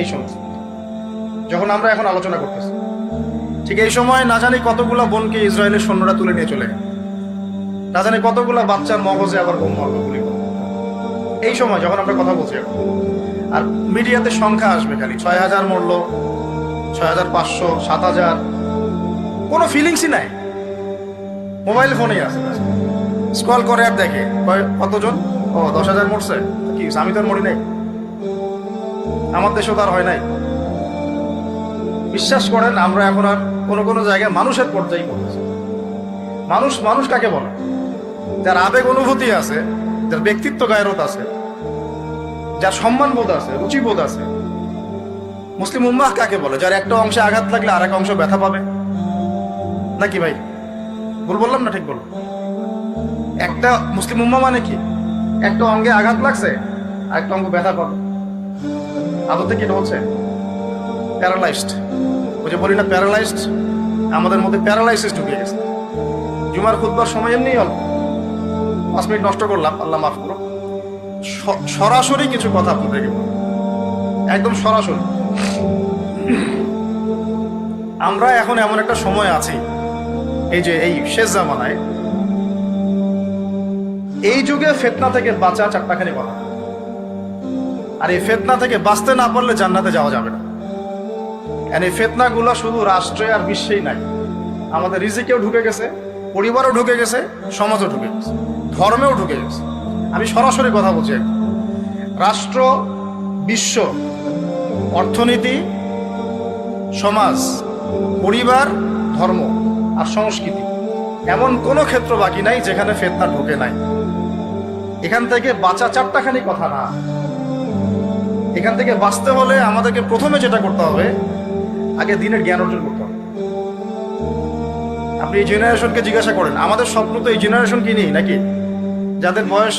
এই সময় যখন আমরা এখন আলোচনা করতেছি, ঠিক এই সময় না জানি কতগুলা বোনকে ইসরায়েলের সৈন্যরা তুলে নিয়ে চলে গেল। না জানি কতগুলা বাচ্চার মগজে আবার বোম মারলো গুলি এই সময় যখন আমরা কথা বলছি এখন, আর মিডিয়াতে সংখ্যা আসবে খালি, ছয় হাজার মরলো, ছয় হাজার পাঁচশো, সাত হাজার, কোনো ফিলিংসই নাই। মোবাইল ফোনেই আছে। স্ক্রল করে আর দেখে কতজন? ও, দশ হাজার মরছে। কি, আমি তো আর মরি নাই। আমার দেশেও তার হয় নাই। বিশ্বাস করেন, আমরা এখন আর কোনো কোনো জায়গায় মানুষের পর্যায়ে পড়েছি মানুষ মানুষ কাকে বলে? যার আবেগ অনুভূতি আছে, যার ব্যক্তিত্ব গায়রত আছে, যার সম্মানবোধ আছে, রুচিবোধ আছে। মুসলিম উম্মাহ কাকে বলে? যার একটা অংশে আঘাত লাগলে আর এক অংশ ব্যথা পাবে? নাকি ভাই? ভুল বললাম না ঠিক বললাম? একটা মুসলিম উম্মা মানে কি? একটা অঙ্গে আঘাত লাগছে আর একটা অঙ্গ ব্যথা পাবে। আদতে কি হচ্ছে প্যারালাইজড ওই যে বলি না প্যারালাইজড আমাদের মধ্যে প্যারালাইসিস ঢুকে গেছে। জুমার খুদবার সময় এমনি অল্প। পাঁচ মিনিট নষ্ট করলাম, আল্লাহ মাফ করো সরাসরি কিছু কথা আপনাদেরকে বলব। একদম সরাসরি। আমরা এখন এমন একটা সময় আছি, এই যে এই শেষ জামানায়। এই যুগে ফেতনা থেকে বাঁচা চারটাখানি কথা আর এই ফেতনা থেকে বাঁচতে না পারলে জান্নাতে যাওয়া যাবে না। এই ফেতনাগুলো শুধু রাষ্ট্রে আর বিশ্বেই নাই। আমাদের রিজিকেও ঢুকে গেছে, পরিবারও ঢুকে গেছে, সমাজও ঢুকে গেছে, ধর্মেও ঢুকে গেছে। আমি সরাসরি কথা বলছি রাষ্ট্র, বিশ্ব, অর্থনীতি, সমাজ, পরিবার, ধর্ম আর সংস্কৃতি এমন কোনো ক্ষেত্র বাকি নাই যেখানে ফেতনা ঢুকে নাই। এখান থেকে বাঁচা চারটাখানি কথা না। এখান থেকে বাঁচতে হলে আমাদেরকে প্রথমে যেটা করতে হবে, আগে দিনের জ্ঞান অর্জন করতে হবে। আপনি এই জেনারেশনকে জিজ্ঞাসা করেন, আমাদের স্বপ্ন তো এই জেনারেশন কি নেই নাকি? যাদের বয়স